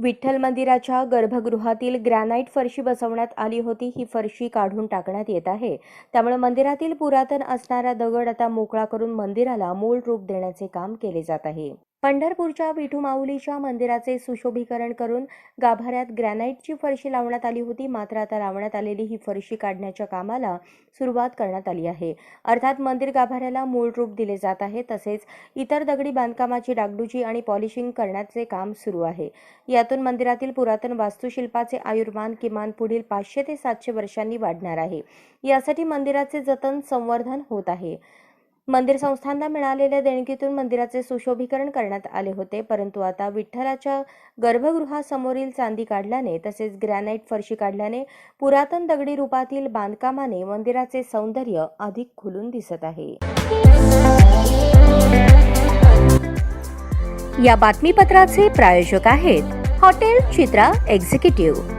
विठ्ठल मंदिराच्या गर्भगृहातील ग्रॅनाइट फरशी बसवण्यात आली होती. ही फरशी काढून टाकण्यात येत आहे. त्यामुळे मंदिरातील पुरातन असणारा दगड आता मोकळा करून मंदिराला मूळ रूप देण्याचे काम केले जात आहे. पंढरपूरच्या विठुमाऊलीच्या मंदिराचे सुशोभीकरण करून गाभाऱ्यात ग्रॅनाईटची फरशी लावण्यात आली होती. मात्र आता लावण्यात आलेली ही फरशी काढण्याच्या कामाला सुरुवात करण्यात आली आहे. अर्थात मंदिर गाभाऱ्याला मूळ रूप दिले जात आहे. तसेच इतर दगडी बांधकामाची डागडुजी आणि पॉलिशिंग करण्याचे काम सुरू आहे. यातून मंदिरातील पुरातन वास्तुशिल्पाचे आयुर्मान किमान पुढील पाचशे ते सातशे वर्षांनी वाढणार आहे. यासाठी मंदिराचे जतन संवर्धन होत आहे. मंदिर संस्थांना मिळालेल्या देणगीतून मंदिराचे सुशोभीकरण करण्यात आले होते परंतु आता विठ्ठलाच्या गर्भगृहासमोरील चांदी काढल्याने तसेच ग्रॅनाइट फरशी काढल्याने पुरातन दगडी रूपातील बांधकामाने मंदिराचे सौंदर्य अधिक खुलून दिसत आहे. या बातमीपत्राचे प्रायोजक आहेत हॉटेल चित्रा एक्झिक्युटिव्ह.